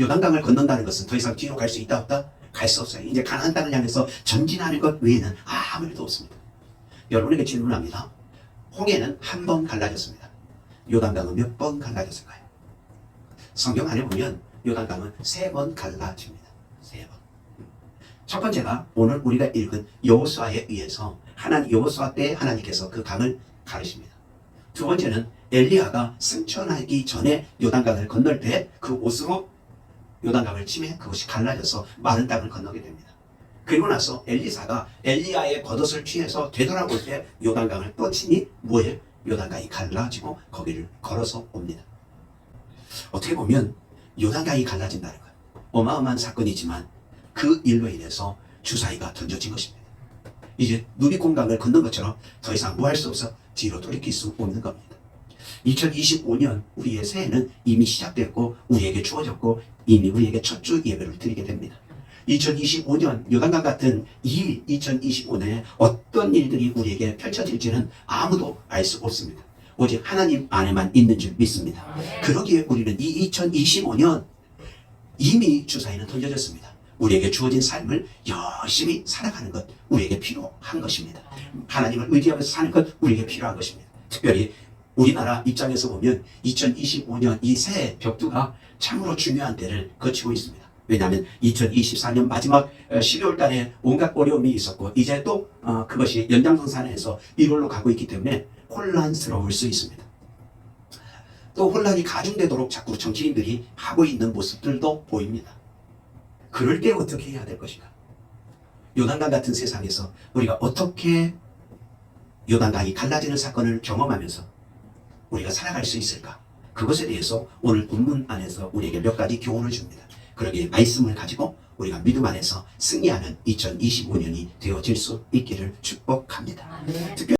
요단강을 건넌다는 것은 더 이상 뒤로 갈 수 있다 없다? 갈 수 없어요. 이제 가나안 땅을 향해서 전진하는 것 외에는 아무 일도 없습니다. 여러분에게 질문합니다. 홍해는 한 번 갈라졌습니다. 요단강은 몇 번 갈라졌을까요? 성경 안에 보면 요단강은 세 번 갈라집니다. 세 번. 첫 번째가 오늘 우리가 읽은 여호수아에 의해서 하나님 여호수아 때 하나님께서 그 강을 가르십니다. 두 번째는 엘리야가 승천하기 전에 요단강을 건널 때 그 옷으로 요단강을 치매 그것이 갈라져서 마른 땅을 건너게 됩니다. 그리고 나서 엘리사가 엘리야의 겉옷을 취해서 되돌아올 때 요단강을 또 치니 뭐에 요단강이 갈라지고 거기를 걸어서 옵니다. 어떻게 보면 요단강이 갈라진다는 것 어마어마한 사건이지만 그 일로 인해서 주사위가 던져진 것입니다. 이제 누비공강을 건넌 것처럼 더 이상 뭐 할 수 없어 뒤로 돌이킬 수 없는 겁니다. 2025년 우리의 새해는 이미 시작됐고 우리에게 주어졌고 이미 우리에게 첫 주 예배를 드리게 됩니다. 2025년 요단강 같은 이 2025년에 어떤 일들이 우리에게 펼쳐질지는 아무도 알 수 없습니다. 오직 하나님 안에만 있는 줄 믿습니다. 그러기에 우리는 이 2025년 이미 주사위는 던져졌습니다. 우리에게 주어진 삶을 열심히 살아가는 것 우리에게 필요한 것입니다. 하나님을 의지하면서 사는 것 우리에게 필요한 것입니다. 특별히 우리나라 입장에서 보면 2025년 이 새해 벽두가 참으로 중요한 때를 거치고 있습니다. 왜냐하면 2024년 마지막 12월 달에 온갖 어려움이 있었고 이제 또 어, 그것이 연장선상에서 1월로 가고 있기 때문에 혼란스러울 수 있습니다. 또 혼란이 가중되도록 자꾸 정치인들이 하고 있는 모습들도 보입니다. 그럴 때 어떻게 해야 될 것인가? 요단강 같은 세상에서 우리가 어떻게 요단강이 갈라지는 사건을 경험하면서 우리가 살아갈 수 있을까? 그것에 대해서 오늘 본문 안에서 우리에게 몇 가지 교훈을 줍니다. 그러기에 말씀을 가지고 우리가 믿음 안에서 승리하는 2025년이 되어질 수 있기를 축복합니다. 특별히